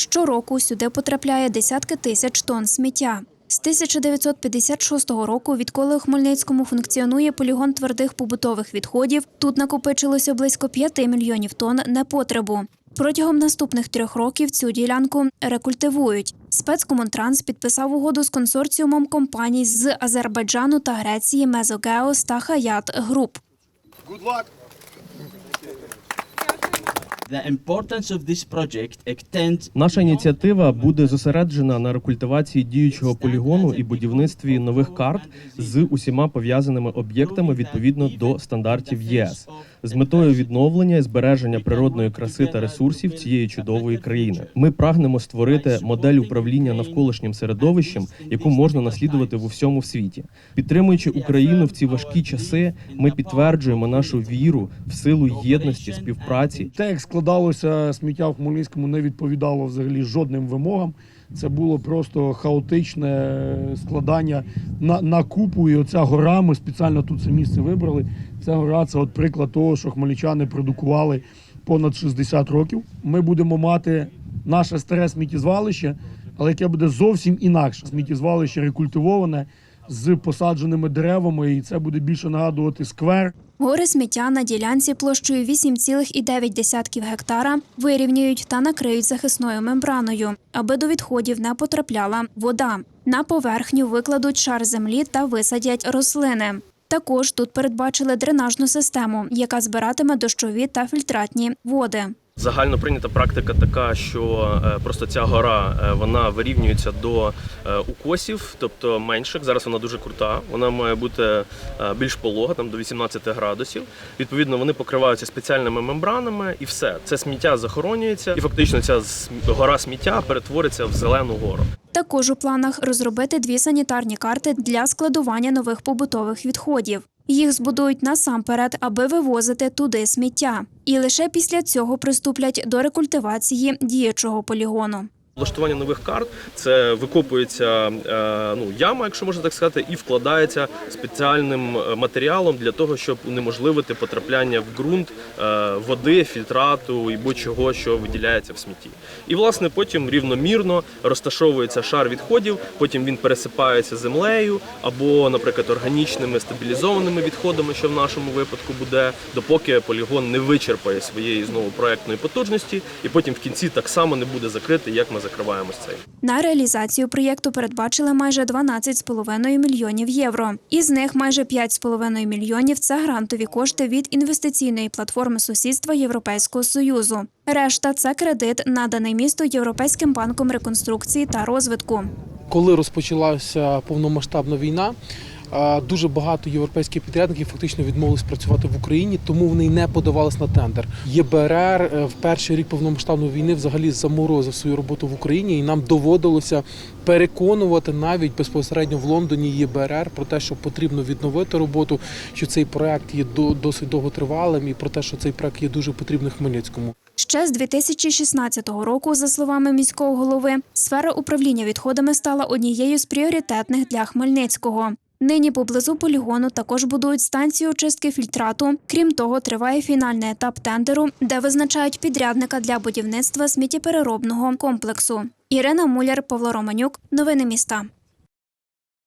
Щороку сюди потрапляє десятки тисяч тонн сміття. З 1956 року, відколи у Хмельницькому функціонує полігон твердих побутових відходів, тут накопичилося близько 5 мільйонів тонн непотребу. Протягом наступних трьох років цю ділянку рекультивують. Спецкомунтранс підписав угоду з консорціумом компаній з Азербайджану та Греції Мезогеос та Хаят Груп. Наша ініціатива буде зосереджена на рекультивації діючого полігону і будівництві нових карт з усіма пов'язаними об'єктами відповідно до стандартів ЄС з метою відновлення і збереження природної краси та ресурсів цієї чудової країни. Ми прагнемо створити модель управління навколишнім середовищем, яку можна наслідувати в усьому світі. Підтримуючи Україну в ці важкі часи, ми підтверджуємо нашу віру в силу єдності, співпраці. Те, як складалося сміття в Хмельницькому, не відповідало взагалі жодним вимогам. Це було просто хаотичне складання на, на купу. І оця гора, ми спеціально тут це місце вибрали. Ця гора це от приклад того, що хмельничани продукували понад 60 років. Ми будемо мати наше старе сміттєзвалище, але яке буде зовсім інакше. Сміттєзвалище рекультивоване з посадженими деревами, і це буде більше нагадувати сквер. Гори сміття на ділянці площею 8,9 гектара вирівнюють та накриють захисною мембраною, аби до відходів не потрапляла вода. На поверхню викладуть шар землі та висадять рослини. Також тут передбачили дренажну систему, яка збиратиме дощові та фільтратні води. Загально прийнята практика така, що е, просто ця гора е, вона вирівнюється до е, укосів, тобто менших. Зараз вона дуже крута. Вона має бути більш полога, там до 18 градусів. Відповідно, вони покриваються спеціальними мембранами, і все це сміття захоронюється, і фактично ця гора сміття перетвориться в зелену гору. Також у планах розробити дві санітарні карти для складування нових побутових відходів. Їх збудують насамперед, аби вивозити туди сміття, і лише після цього приступлять до рекультивації діючого полігону. Влаштування нових карт це викопується е, ну, яма, якщо можна так сказати, і вкладається спеціальним е, матеріалом для того, щоб унеможливити потрапляння в ґрунт е, води, фільтрату і будь-чого, що виділяється в смітті. І власне потім рівномірно розташовується шар відходів, потім він пересипається землею або, наприклад, органічними стабілізованими відходами, що в нашому випадку буде, допоки полігон не вичерпає своєї знову проектної потужності, і потім в кінці так само не буде закритий, як ми закриваємось цей. На реалізацію проєкту передбачили майже 12,5 мільйонів євро. Із них майже 5,5 мільйонів це грантові кошти від інвестиційної платформи сусідства Європейського союзу. Решта це кредит, наданий місту Європейським банком реконструкції та розвитку. коли розпочалася повномасштабна війна, дуже багато європейських підрядників фактично відмовились працювати в Україні, тому вони й не подавались на тендер. ЄБРР е, в перший рік повномасштабної війни взагалі заморозив свою роботу в Україні, і нам доводилося переконувати навіть безпосередньо в Лондоні ЄБРР про те, що потрібно відновити роботу, що цей проект є досить довготривалим, і про те, що цей проект є дуже потрібним Хмельницькому. Ще з 2016 року, за словами міського голови, сфера управління відходами стала однією з пріоритетних для Хмельницького. Нині поблизу полігону також будують станцію очистки фільтрату. Крім того, триває фінальний етап тендеру, де визначають підрядника для будівництва сміттєпереробного комплексу. Ірина Муляр, Павло Романюк. Новини міста.